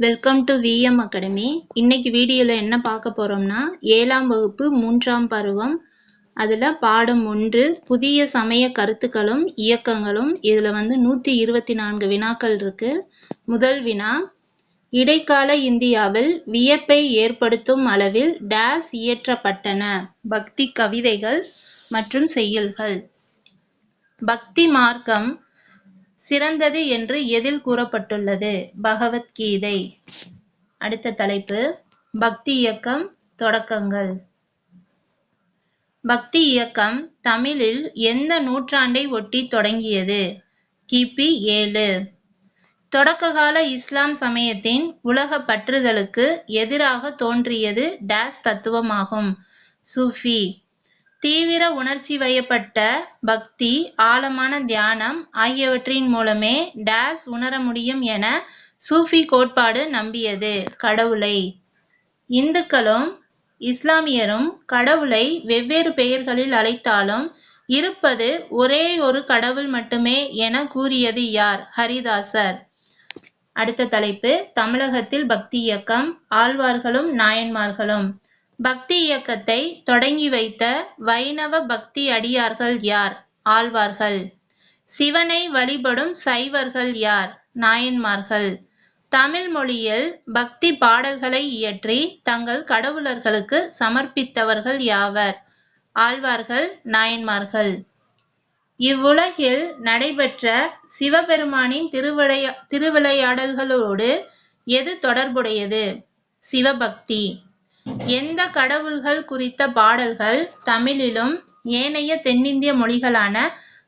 Welcome to VM academy இன்னைக்கு வீடியோவில் என்ன பார்க்க போகிறோம்னா ஏழாம் வகுப்பு மூன்றாம் பருவம் அதில் பாடம் ஒன்று புதிய சமய கருத்துக்களும் இயக்கங்களும் இதில் வந்து நூற்றி இருபத்தி நான்கு வினாக்கள் இருக்கு. முதல் வினா இடைக்கால இந்தியாவில் வியப்பை ஏற்படுத்தும் அளவில் டேஸ் இயற்றப்பட்டன. பக்தி கவிதைகள் மற்றும் செய்யுள்கள் பக்தி மார்க்கம் சிறந்தது என்று எதில் கூறப்பட்டுள்ளது? பகவத்கீதை. அடுத்த தலைப்பு பக்தி இயக்கம் தொடக்கங்கள். பக்தி இயக்கம் தமிழில் எந்த நூற்றாண்டை ஒட்டி தொடங்கியது? கிபி ஏழு. தொடக்ககால இஸ்லாம் சமயத்தின் உலக பற்றுதலுக்கு எதிராக தோன்றியது டேஸ் தத்துவமாகும். சூஃபி. தீவிர உணர்ச்சி வயப்பட்ட பக்தி ஆழமான தியானம் ஆகியவற்றின் மூலமே டேஸ் உணர முடியும் என சூஃபி கோட்பாடு நம்பியது. கடவுளை. இந்துக்களும் இஸ்லாமியரும் கடவுளை வெவ்வேறு பெயர்களில் அழைத்தாலும் இருப்பது ஒரே ஒரு கடவுள் மட்டுமே என கூறியது யார்? ஹரிதாசர். அடுத்த தலைப்பு தமிழகத்தில் பக்தி இயக்கம் ஆழ்வார்களும் நாயன்மார்களும். பக்தி இயக்கத்தை தொடங்கி வைத்த வைணவ பக்தி அடியார்கள் யார்? ஆழ்வார்கள். சிவனை வழிபடும் சைவர்கள் யார்? நாயன்மார்கள். தமிழ் மொழியில் பக்தி பாடல்களை இயற்றி தங்கள் கடவுளர்களுக்கு சமர்ப்பித்தவர்கள் யாவர்? ஆழ்வார்கள் நாயன்மார்கள். இவ்வுலகில் நடைபெற்ற சிவபெருமானின் திருவிளையா திருவிளையாடல்களோடு எது தொடர்புடையது? சிவபக்தி. எந்த கடவுள்கள் குறித்த பாடல்கள் தமிழிலும் ஏனைய தென்னிந்திய மொழிகளான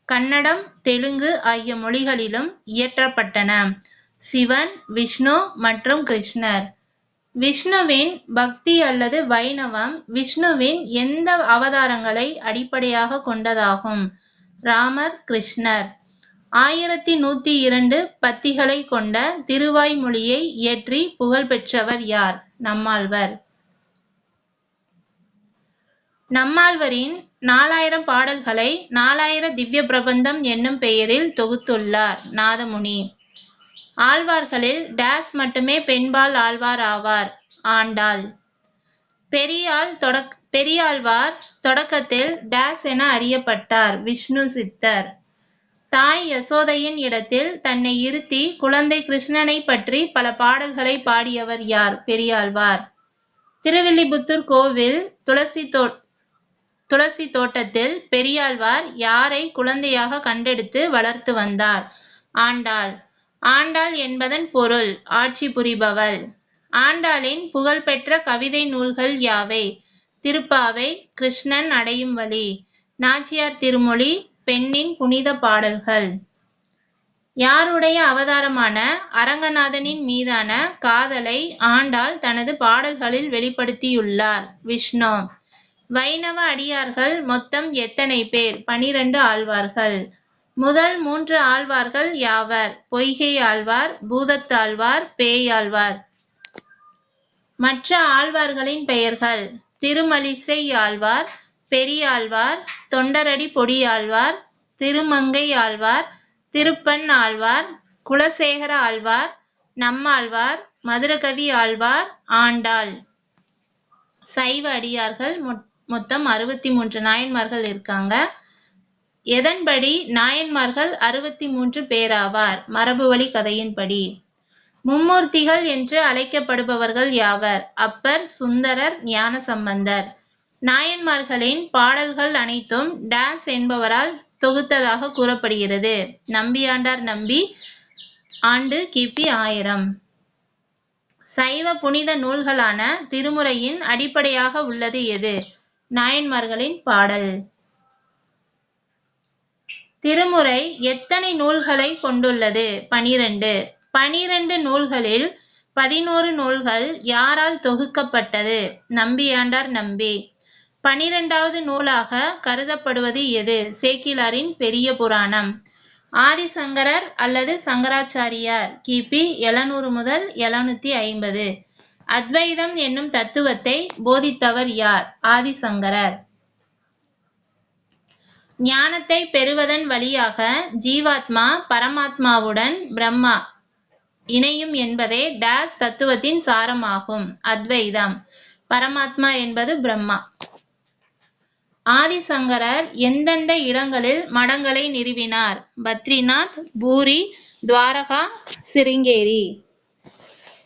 கன்னடம் தெலுங்கு ஆகிய மொழிகளிலும் இயற்றப்பட்டன. சிவன் விஷ்ணு மற்றும் கிருஷ்ணர். விஷ்ணுவின் பக்தி அல்லது வைணவம் விஷ்ணுவின் எந்த அவதாரங்களை அடிப்படையாக கொண்டதாகும்? ராமர் கிருஷ்ணர். ஆயிரத்தி நூத்தி இரண்டு பத்திகளை கொண்ட திருவாய்மொழியை இயற்றி புகழ்பெற்றவர் யார்? நம்மாழ்வர். நம்மாழ்வரின் நாலாயிரம் பாடல்களை நாலாயிர திவ்ய பிரபந்தம் என்னும் பெயரில் தொகுத்துள்ளார் நாதமுனி. ஆழ்வார்களில் டேஸ் மட்டுமே பெண்பால் ஆழ்வார் ஆவார். ஆண்டாள். பெரியாள் தொடக் பெரியாழ்வார் தொடக்கத்தில் டேஸ் என அறியப்பட்டார் விஷ்ணு சித்தர். தாய் யசோதையின் இடத்தில் தன்னை இருத்தி குழந்தை கிருஷ்ணனை பற்றி பல பாடல்களை பாடியவர் யார்? பெரியாழ்வார். திருவில்லிபுத்தூர் கோவில் துளசி தோ துளசி தோட்டத்தில் பெரியாழ்வார் யாரை குழந்தையாக கண்டெடுத்து வளர்த்து வந்தார்? ஆண்டாள். ஆண்டாள் என்பதன் பொருள் ஆட்சி புரிபவள். ஆண்டாளின் புகழ்பெற்ற கவிதை நூல்கள் யாவை? திருப்பாவை கிருஷ்ணன் அடையும் வழி. நாச்சியார் திருமொழி பெண்ணின் புனித பாடல்கள். யாருடைய அவதாரமான அரங்கநாதனின் மீதான காதலை ஆண்டாள் தனது பாடல்களில் வெளிப்படுத்தியுள்ளார். விஷ்ணு. வைணவ அடியார்கள் மொத்தம் எத்தனை பேர்? பனிரெண்டு ஆழ்வார்கள். முதல் மூன்று ஆழ்வார்கள் யாவர்? பொய்கை ஆழ்வார் பூதத்தாழ்வார் பேயாழ்வார் மற்ற ஆழ்வார்களின் பெயர்கள் திருமலிசை ஆழ்வார் பெரியாழ்வார் தொண்டரடி பொடியாழ்வார் திருமங்கை ஆழ்வார் திருப்பன் ஆழ்வார் குலசேகர ஆழ்வார் நம்மாழ்வார் மதுரகவி ஆழ்வார் ஆண்டாள். சைவ அடியார்கள் மொத்தம் அறுபத்தி மூன்று நாயன்மார்கள் இருக்காங்க. எதன்படி நாயன்மார்கள் அறுபத்தி மூன்று பேராவார் மரபுவழி கதையின்படி. மும்மூர்த்திகள் என்று அழைக்கப்படுபவர்கள் யாவர்? அப்பர் சுந்தரர் ஞான சம்பந்தர் நாயன்மார்களின் பாடல்கள் அனைத்தும் டான்ஸ் என்பவரால் தொகுத்ததாக கூறப்படுகிறது. நம்பியாண்டார் நம்பி ஆண்டு கிபி ஆயிரம். சைவ புனித நூல்களான திருமுறையின் அடிப்படையாக உள்ளது எது? நாயன்மார்களின் பாடல். திருமுறை எத்தனை நூல்களை கொண்டுள்ளது? பனிரெண்டு. பனிரெண்டு நூல்களில் பதினோரு நூல்கள் யாரால் தொகுக்கப்பட்டது? நம்பியாண்டார் நம்பி. பனிரெண்டாவது நூலாக கருதப்படுவது எது? சேக்கிலாரின் பெரிய புராணம். ஆதிசங்கரர் அல்லது சங்கராச்சாரியார் கிபி எழுநூறு முதல் எழுநூத்தி ஐம்பது. அத்வைதம் என்னும் தத்துவத்தை போதித்தவர் யார்? ஆதிசங்கரர். ஞானத்தை பெறுவதன் வழியாக ஜீவாத்மா பரமாத்மாவுடன் பிரம்மா இணையும் என்பதே டேஸ் தத்துவத்தின் சாரமாகும். அத்வைதம். பரமாத்மா என்பது பிரம்மா. ஆதிசங்கரர் எந்தெந்த இடங்களில் மடங்களை நிறுவினார்? பத்ரிநாத் பூரி துவாரகா சிருங்கேரி.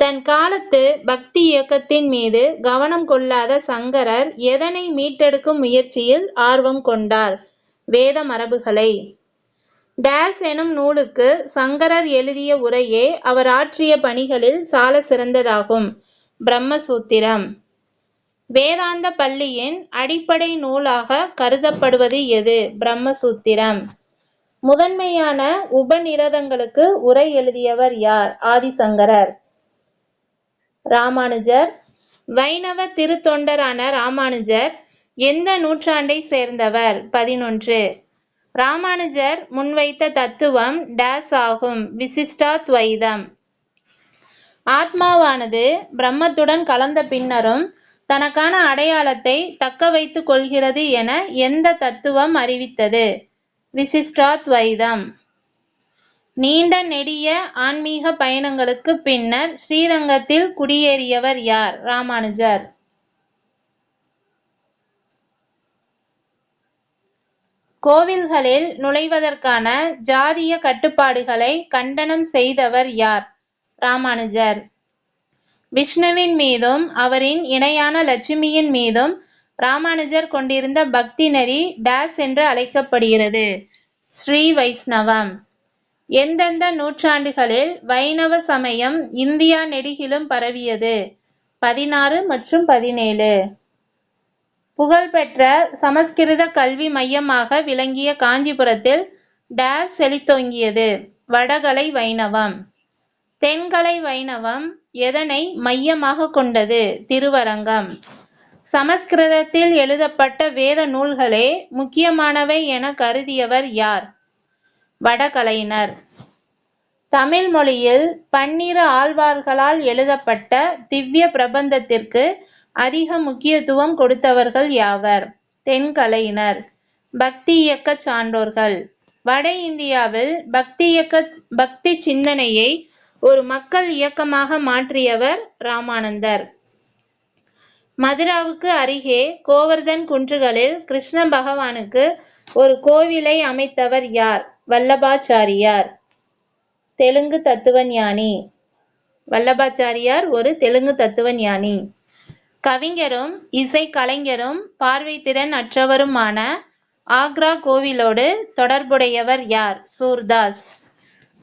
தன் காலத்து பக்தி இயக்கத்தின் மீது கவனம் கொள்ளாத சங்கரர் எதனை மீட்டெடுக்கும் முயற்சியில் ஆர்வம் கொண்டார்? வேத மரபுகளை. டேஸ் எனும் நூலுக்கு சங்கரர் எழுதிய உரையே அவர் ஆற்றிய பணிகளில் சால சிறந்ததாகும். பிரம்மசூத்திரம். வேதாந்த பள்ளியின் அடிப்படை நூலாக கருதப்படுவது எது? பிரம்மசூத்திரம். முதன்மையான உபநிடதங்களுக்கு உரை எழுதியவர் யார்? ஆதிசங்கரர். ராமானுஜர். வைணவ திருத்தொண்டரான ராமானுஜர் எந்த நூற்றாண்டை சேர்ந்தவர்? பதினொன்று. ராமானுஜர் முன்வைத்த தத்துவம் டேஸ் ஆகும். விசிஷ்டாத்வைதம் ஆத்மாவானது பிரம்மத்துடன் கலந்த பின்னரும் தனக்கான அடையாளத்தை தக்க வைத்துக் கொள்கிறது என எந்த தத்துவம் அறிவித்தது? விசிஷ்டாத்வைதம் நீண்ட நெடிய ஆன்மீக பயணங்களுக்கு பின்னர் ஸ்ரீரங்கத்தில் குடியேறியவர் யார்? ராமானுஜர். கோவில்களில் நுழைவதற்கான ஜாதிய கட்டுப்பாடுகளை கண்டனம் செய்தவர் யார்? ராமானுஜர். விஷ்ணுவின் மீதும் அவரின் இணையான லட்சுமியின் மீதும் ராமானுஜர் கொண்டிருந்த பக்தி நெறி டேஸ் என்று அழைக்கப்படுகிறது. ஸ்ரீ வைஷ்ணவம். எந்தெந்த நூற்றாண்டுகளில் வைணவ சமயம் இந்தியா நெடுகிலும் பரவியது? பதினாறு மற்றும் பதினேழு. புகழ்பெற்ற சமஸ்கிருத கல்வி மையமாக விளங்கிய காஞ்சிபுரத்தில் டேஸ் செழித்தோங்கியது. வடகலை வைணவம். தென்கலை வைணவம் எதனை மையமாக கொண்டது? திருவரங்கம். சமஸ்கிருதத்தில் எழுதப்பட்ட வேத நூல்களே முக்கியமானவை என கருதியவர் யார்? வடகலையினர். தமிழ் மொழியில் பன்னிரு ஆழ்வார்களால் எழுதப்பட்ட திவ்ய பிரபந்தத்திற்கு அதிக முக்கியத்துவம் கொடுத்தவர்கள் யாவர்? தென்கலையினர். பக்தி இயக்க சான்றோர்கள். வட இந்தியாவில் பக்தி இயக்க பக்தி சிந்தனையை ஒரு மக்கள் இயக்கமாக மாற்றியவர் ராமானந்தர். மதுராவுக்கு அருகே கோவர்தன் குன்றுகளில் கிருஷ்ண பகவானுக்கு ஒரு கோவிலை அமைத்தவர் யார்? வல்லபாச்சாரியார். தெலுங்கு தத்துவ ஞானி வல்லபாச்சாரியார் ஒரு தெலுங்கு தத்துவ ஞானி கவிஞரும் இசை கலைஞரும் பார்வை திறன் அற்றவருமான ஆக்ரா கோவிலோடு தொடர்புடையவர் யார்? சூர்தாஸ்.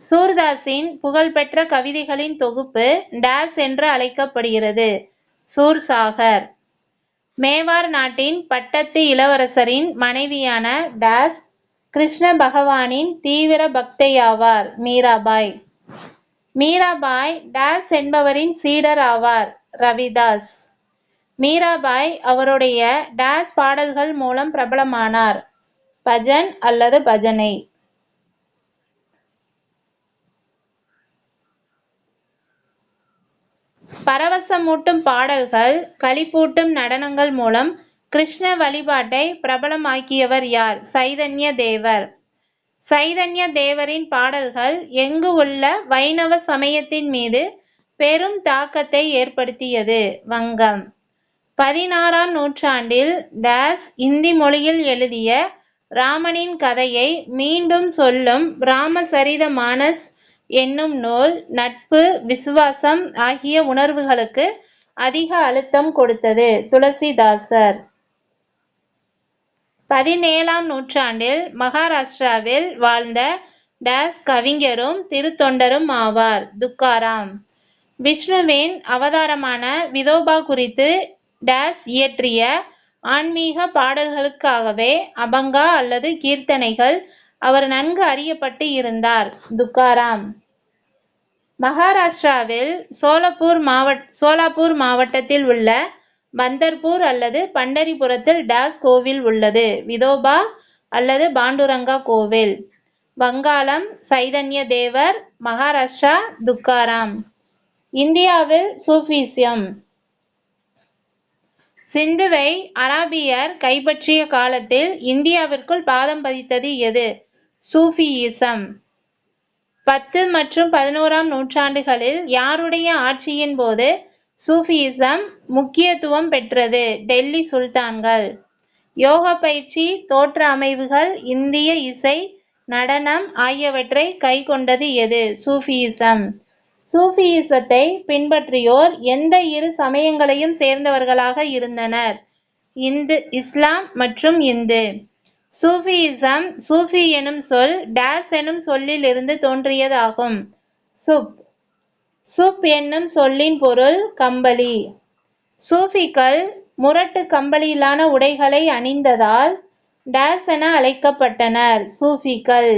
சூர்தாஸின் புகழ்பெற்ற கவிதைகளின் தொகுப்பு டேஸ் என்று அழைக்கப்படுகிறது. சூர்சாகர். மேவார் நாட்டின் பட்டத்து இளவரசரின் மனைவியான டேஸ் கிருஷ்ண பகவானின் தீவிர பக்தையாவார் மீராபாய். மீராபாய் டாஸ் என்பவரின் சீடர் ஆவார் ரவிதாஸ். மீராபாய் அவருடைய டாஸ் பாடல்கள் மூலம் பிரபலமானார் பஜன் அல்லது பஜனை. பரவசமூட்டும் பாடல்கள் களிப்பூட்டும் நடனங்கள் மூலம் கிருஷ்ண வழிபாட்டை பிரபலமாக்கியவர் யார்? சைதன்ய தேவர். சைதன்ய தேவரின் பாடல்கள் எங்கு உள்ள வைணவ சமயத்தின் மீது பெரும் தாக்கத்தை ஏற்படுத்தியது? வங்கம். பதினாறாம் நூற்றாண்டில் டேஸ் இந்தி மொழியில் எழுதிய ராமனின் கதையை மீண்டும் சொல்லும் ராமசரித மானஸ் என்னும் நூல் நட்பு விசுவாசம் ஆகிய உணர்வுகளுக்கு அதிக அழுத்தம் கொடுத்தது. துளசிதாசர். பதினேழாம் நூற்றாண்டில் மகாராஷ்டிராவில் வாழ்ந்த டேஸ் கவிஞரும் திருத்தொண்டரும் ஆவார். துக்காராம். விஷ்ணுவின் அவதாரமான விதோபா குறித்து டேஸ் இயற்றிய ஆன்மீக பாடல்களுக்காகவே அபங்கா அல்லது கீர்த்தனைகள் அவர் நன்கு அறியப்பட்டு இருந்தார். துக்காராம். மகாராஷ்டிராவில் சோலப்பூர் மாவட் சோலாப்பூர் மாவட்டத்தில் உள்ள பந்தர்பூர் அல்லது பண்டரிபுரத்தில் டேஸ் கோவில் உள்ளது. விதோபா அல்லது பாண்டுரங்கா கோவில். வங்காளம் சைதன்ய தேவர் மகாராஷ்டிரா துக்காராம். இந்தியாவில் சூஃபிசம் சிந்துவை அராபியர் கைப்பற்றிய காலத்தில் இந்தியாவிற்குள் பாதம் பதித்தது எது? சூஃபியிசம். பத்து மற்றும் பதினோராம் நூற்றாண்டுகளில் யாருடைய ஆட்சியின் போது சூஃபியிசம் முக்கியத்துவம் பெற்றது டெல்லி சுல்தான்கள். யோக பயிற்சி தோற்ற அமைவுகள் இந்திய இசை நடனம் ஆகியவற்றை கைக்கொண்டது எது? சூஃபியிசம் சூஃபியிசத்தை பின்பற்றியோர் எந்த இரு சமயங்களையும் சேர்ந்தவர்களாக இருந்தனர். இந்து இஸ்லாம் மற்றும் இந்து. சூஃபியிசம் சூஃபி எனும் சொல் டேஸ் எனும் சொல்லில் இருந்து தோன்றியதாகும். சுப் சுப் என்னும் சொல்லின் பொருள் கம்பளி. சூஃபிகள் முரட்டு கம்பளியிலான உடைகளை அணிந்ததால் டேஸ் என அழைக்கப்பட்டனர் சூஃபிகள்.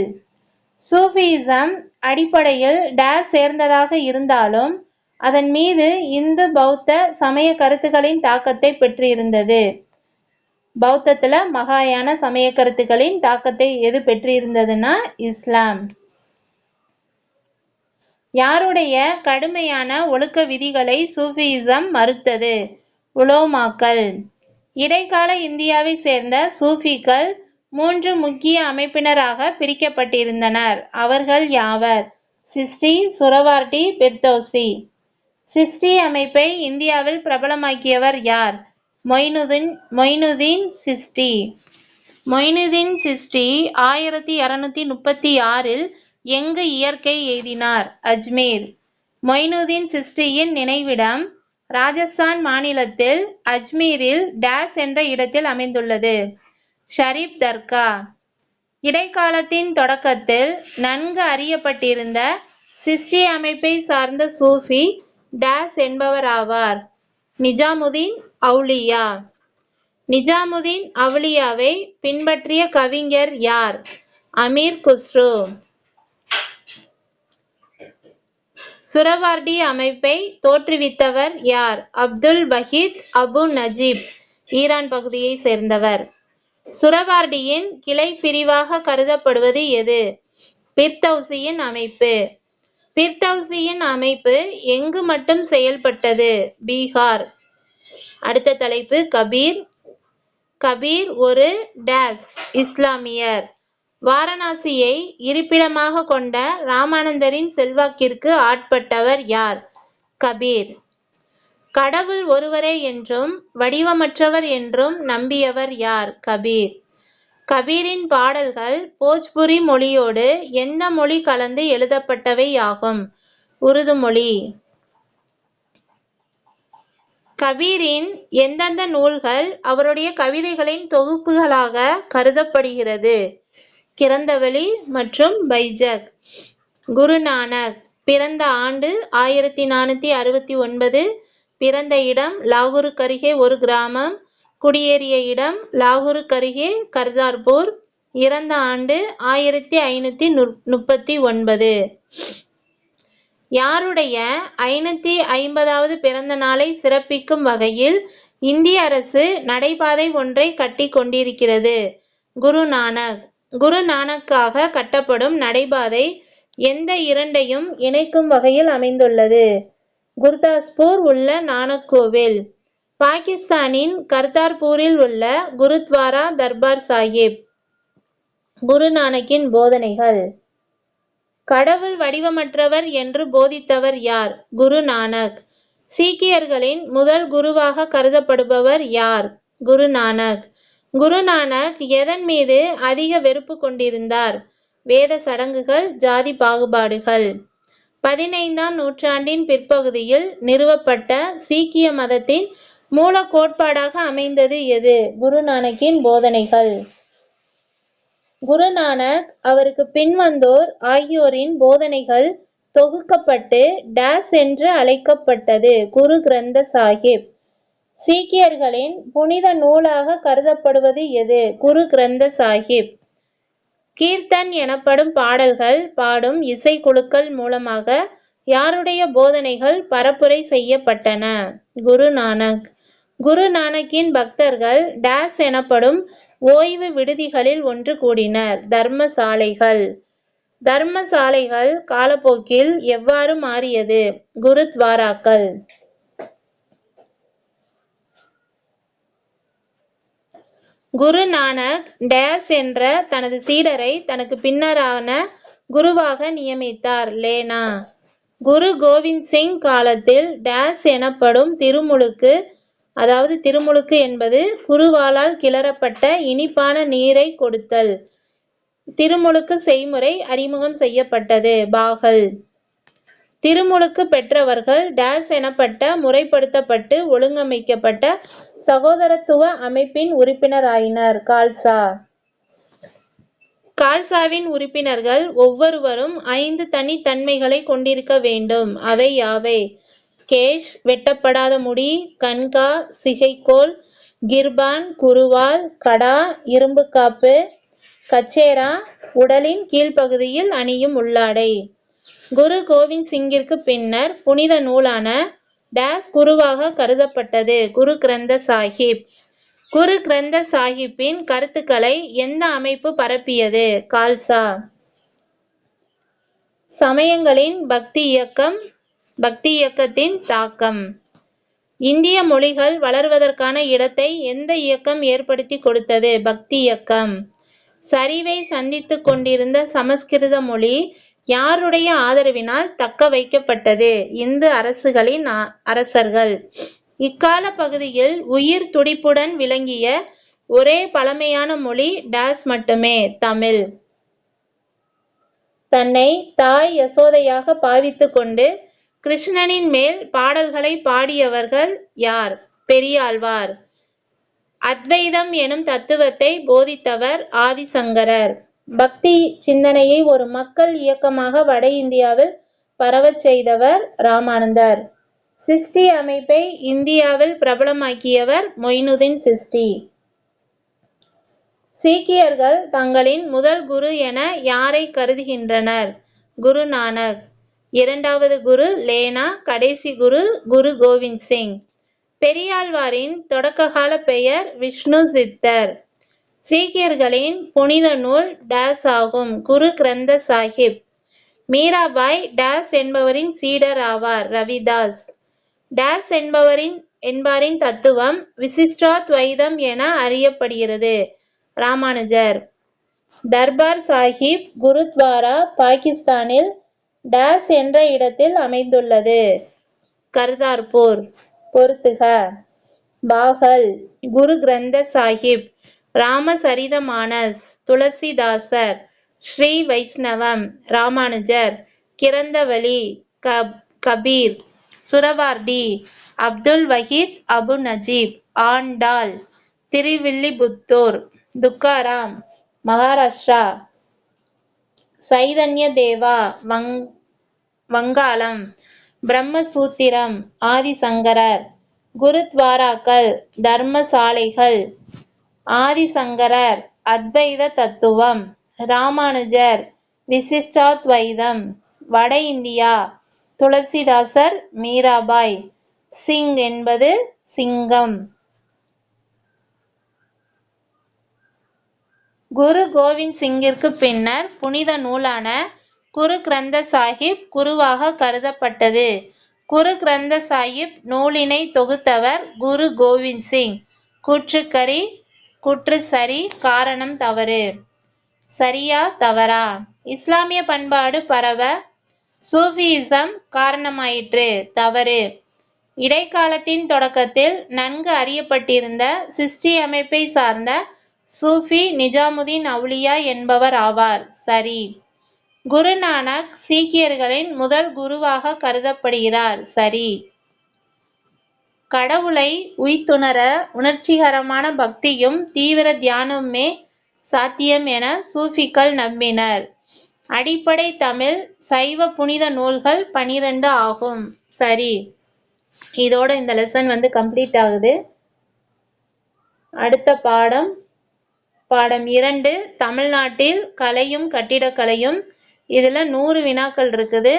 சூஃபிசம் அடிப்படையில் டேஸ் சேர்ந்ததாக இருந்தாலும் அதன் மீது இந்து பௌத்த சமய கருத்துக்களின் தாக்கத்தை பெற்றிருந்தது. பௌத்தத்தில் மகாயான சமய கருத்துக்களின் தாக்கத்தை எது பெற்றிருந்ததுன்னா இஸ்லாம். யாருடைய கடுமையான ஒழுக்க விதிகளை சூஃபியிசம் மறுத்தது? உலோமாக்கள். இடைக்கால இந்தியாவை சேர்ந்த சூஃபிகள் மூன்று முக்கிய அமைப்பினராக பிரிக்கப்பட்டிருந்தனர். அவர்கள் யாவர்? சிஸ்டி சுரவார்டி பிர்தௌசி. சிஸ்டி அமைப்பை இந்தியாவில் பிரபலமாக்கியவர் யார்? மொய்னுதீன் மொய்னுதீன் சிஸ்டி. மொய்னுதீன் சிஸ்டி ஆயிரத்தி இரநூத்தி முப்பத்தி ஆறில் எங்கு இயற்கை எய்தினார்? அஜ்மீர். மொய்னுதீன் சிஸ்டியின் நினைவிடம் ராஜஸ்தான் மாநிலத்தில் அஜ்மீரில் டேஸ் என்ற இடத்தில் அமைந்துள்ளது. ஷரீப் தர்கா. இடைக்காலத்தின் தொடக்கத்தில் நன்கு அறியப்பட்டிருந்த சிஸ்டி அமைப்பை சார்ந்த சூஃபி டேஸ் என்பவராவார். நிஜாமுதீன் அவுலியா நிஜாமுதீன் அவுலியாவை பின்பற்றிய கவிஞர் யார்? அமீர் குஸ்ரு. சுரவார்டி அமைப்பை தோற்றுவித்தவர் யார்? அப்துல் பஹீத் அபு நஜீப் ஈரான் பகுதியை சேர்ந்தவர். சுரவார்டியின் கிளை பிரிவாக கருதப்படுவது எது? பிர்தௌசியின் அமைப்பு. பிர்தௌசியின் அமைப்பு எங்கு மட்டும் செயல்பட்டது? பீகார். அடுத்த தலைப்பு கபீர். கபீர் ஒரு டேஸ் இஸ்லாமியர். வாரணாசியை இருப்பிடமாக கொண்ட ராமானந்தரின் செல்வாக்கிற்கு ஆட்பட்டவர் யார்? கபீர். கடவுள் ஒருவரே என்றும் வடிவமற்றவர் என்றும் நம்பியவர் யார்? கபீர். கபீரின் பாடல்கள் போஜ்புரி மொழியோடு எந்த மொழி கலந்து எழுதப்பட்டவை ஆகும் உருது மொழி. கபீரின் எந்தெந்த நூல்கள் அவருடைய கவிதைகளின் தொகுப்புகளாக கருதப்படுகிறது? கிறந்தவெளி மற்றும் பைஜக். குருநானக் பிறந்த ஆண்டு ஆயிரத்தி நானூற்றி அறுபத்தி ஒன்பது. பிறந்த இடம் லாகூருக்கு அருகே ஒரு கிராமம். குடியேறிய இடம் லாகூருக்கு அருகே கர்தார்பூர். இறந்த ஆண்டு ஆயிரத்தி ஐநூற்றி முப்பத்தி ஒன்பது. யாருடைய ஐநூற்றி ஐம்பதாவது பிறந்த நாளை சிறப்பிக்கும் வகையில் இந்திய அரசு நடைபாதை ஒன்றை கட்டி கொண்டிருக்கிறது. குரு நானக் குரு நானக்காக கட்டப்படும் நடைபாதை எந்த இரண்டையும் இணைக்கும் வகையில் அமைந்துள்ளது. குர்தாஸ்பூர் உள்ள நானக் கோவில் பாகிஸ்தானின் கர்தார்பூரில் உள்ள குருத்வாரா தர்பார் சாஹிப். குருநானக்கின் போதனைகள். கடவுள் வடிவமற்றவர் என்று போதித்தவர் யார்? குரு நானக் சீக்கியர்களின் முதல் குருவாக கருதப்படுபவர் யார்? குரு நானக் குருநானக் எதன் மீது அதிக வெறுப்பு கொண்டிருந்தார்? வேத சடங்குகள் ஜாதி பாகுபாடுகள். பதினைந்தாம் நூற்றாண்டின் பிற்பகுதியில் நிறுவப்பட்ட சீக்கிய மதத்தின் மூல கோட்பாடாக அமைந்தது எது? குருநானக்கின் போதனைகள். குருநானக் அவருக்கு பின்வந்தோர் ஆகியோரின் போதனைகள் தொகுக்கப்பட்டு டேஸ் என்று அழைக்கப்பட்டது. குரு கிரந்த சாஹிப். சீக்கியர்களின் புனித நூலாக கருதப்படுவது எது? குரு கிரந்த சாஹிப். கீர்த்தன் எனப்படும் பாடல்கள் பாடும் இசைக்குழுக்கள் மூலமாக யாருடைய போதனைகள் பரப்புரை செய்யப்பட்டன? குரு நானக். குரு நானக்கின் பக்தர்கள் டேஸ் எனப்படும் ஓய்வு விடுதிகளில் ஒன்று கூடினர். தர்மசாலைகள். தர்மசாலைகள் காலப்போக்கில் எவ்வாறு மாறியது? குருத்வாராக்கள் குருநானக் டேஸ் என்ற தனது சீடரை தனக்கு பின்னரான குருவாக நியமித்தார். லேனா. குரு கோவிந்த் சிங் காலத்தில் டேஸ் எனப்படும் திருமுழுக்கு அதாவது திருமுழுக்கு என்பது குருவாலால் கிளறப்பட்ட இனிப்பான நீரை கொடுத்தல். திருமுழுக்கு செய்முறை அறிமுகம் செய்யப்பட்டது. பாகல். திருமுழுக்கு பெற்றவர்கள் டேஸ் எனப்பட்ட முறைப்படுத்தப்பட்டு ஒழுங்கமைக்கப்பட்ட சகோதரத்துவ அமைப்பின் உறுப்பினராயினர். கால்சா. கால்சாவின் உறுப்பினர்கள் ஒவ்வொருவரும் ஐந்து தனித்தன்மைகளை கொண்டிருக்க வேண்டும். அவை யாவை? கேஷ் வெட்டப்படாத முடி கண்கா சிகைக்கோள் கிர்பான் குருவால் கடா இரும்பு காப்பு கச்சேரா உடலின் கீழ்ப்பகுதியில் அணியும் உள்ளாடை. குரு கோவிந்த் சிங்கிற்கு பின்னர் புனித நூலான டேஸ் குருவாக கருதப்பட்டது குரு கிரந்த சாஹிப். குரு கிரந்த சாஹிப்பின் கருத்துக்களை எந்த அமைப்பு பரப்பியது? கால்சா சமயங்களின் பக்தி இயக்கம் பக்தி இயக்கத்தின் தாக்கம். இந்திய மொழிகள் வளர்வதற்கான இடத்தை எந்த இயக்கம் ஏற்படுத்தி கொடுத்தது? பக்தி இயக்கம். சரிவை சந்தித்து கொண்டிருந்த சமஸ்கிருத மொழி யாருடைய ஆதரவினால் தக்க வைக்கப்பட்டது? இந்து அரசுகளின் அரசர்கள். இக்கால பகுதியில் உயிர் துடிப்புடன் விளங்கிய ஒரே பழமையான மொழி டாஸ் மட்டுமே தமிழ். தன்னை தாய் யசோதையாக பாவித்து கொண்டு கிருஷ்ணனின் மேல் பாடல்களை பாடியவர்கள் யார்? பெரியாழ்வார். அத்வைதம் எனும் தத்துவத்தை போதித்தவர் ஆதிசங்கரர். பக்தி சிந்தனையை ஒரு மக்கள் இயக்கமாக வட இந்தியாவில் பரவச் செய்தவர் ராமானந்தர். சிஸ்டி அமைப்பை இந்தியாவில் பிரபலமாக்கியவர் மொய்னுதீன் சிஸ்டி சீக்கியர்கள் தங்களின் முதல் குரு என யாரை கருதுகின்றனர்? குரு நானக் இரண்டாவது குரு லேனா கடைசி குரு குரு கோவிந்த் சிங். பெரியாழ்வாரின் தொடக்ககால பெயர் விஷ்ணு சித்தர். சீக்கியர்களின் புனித நூல் டேஸ் ஆகும். குரு கிரந்த சாஹிப். மீராபாய் டேஸ் என்பவரின் சீடர் ஆவார் ரவிதாஸ். டேஸ் என்பவரின் என்பாரின் தத்துவம் விசிஷ்டாத்வைதம் என அறியப்படுகிறது. ராமானுஜர். தர்பார் சாஹிப் குருத்வாரா பாகிஸ்தானில் டேஸ் என்ற இடத்தில் அமைந்துள்ளது. கர்தார்பூர் பொருத்துக. பாகல் குரு கிரந்த சாஹிப். ராமசரிதமானஸ் துளசிதாசர் ஸ்ரீ வைஷ்ணவம் ராமானுஜர் கிரந்தவழி கப் கபீர் சுரவார்டி அப்துல் வஹீத் அபு நஜீப் ஆண்டாள் திருவில்லிபுத்தூர் துக்காராம் மகாராஷ்டிரா சைதன்ய தேவா வங் வங்காளம் பிரம்மசூத்திரம் ஆதிசங்கரர் குருத்வாராக்கள் தர்மசாலைகள் ஆதிசங்கரர் அத்வைத தத்துவம் ராமானுஜர் விசிஷ்டாத்வைதம் வட இந்தியா துளசிதாசர் மீராபாய் சிங் என்பது சிங்கம். குரு கோவிந்த் சிங்கிற்கு பின்னர் புனித நூலான குரு கிரந்த சாஹிப் குருவாக கருதப்பட்டது. குரு கிரந்த சாஹிப் நூலினை தொகுத்தவர் குரு கோவிந்த் சிங். கூற்றுக்கறி குற்று சரி காரணம் தவறு. சரியா தவறா? இஸ்லாமிய பண்பாடு பரவ சூஃபியிசம் காரணமாயிற்று தவறு. இடைக்காலத்தின் தொடக்கத்தில் நன்கு அறியப்பட்டிருந்த சிஸ்டி அமைப்பை சார்ந்த சூஃபி நிஜாமுதீன் அவுலியா என்பவர் ஆவார். சரி. குருநானக் சீக்கியர்களின் முதல் குருவாக கருதப்படுகிறார். சரி. கடவுளை உய்த்துணர உணர்ச்சிகரமான பக்தியும் தீவிர தியானமுமே சாத்தியம் என சூஃபிக்கள் நம்பினர். அடிப்படை தமிழ் சைவ புனித நூல்கள் பனிரெண்டு ஆகும். சரி. இதோட இந்த லெசன் வந்து கம்ப்ளீட் ஆகுது. அடுத்த பாடம். பாடம் இரண்டு. தமிழ்நாட்டில் கலையும் கட்டிடக்கலையும். இதில் நூறு வினாக்கள் இருக்குது.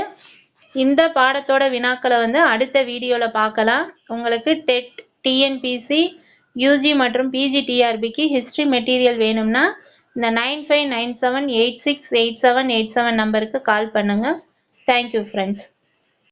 இந்த பாடத்தோட வினாக்களை வந்து அடுத்த வீடியோவில் பார்க்கலாம். உங்களுக்கு டெட் டிஎன்பிசி யூஜி மற்றும் பிஜி டிஆர்பிக்கு ஹிஸ்ட்ரி மெட்டீரியல் வேணும்னா இந்த nine five nine seven eight six eight seven eight seven நம்பருக்கு கால் பண்ணுங்கள் தேங்க்யூ ஃப்ரெண்ட்ஸ்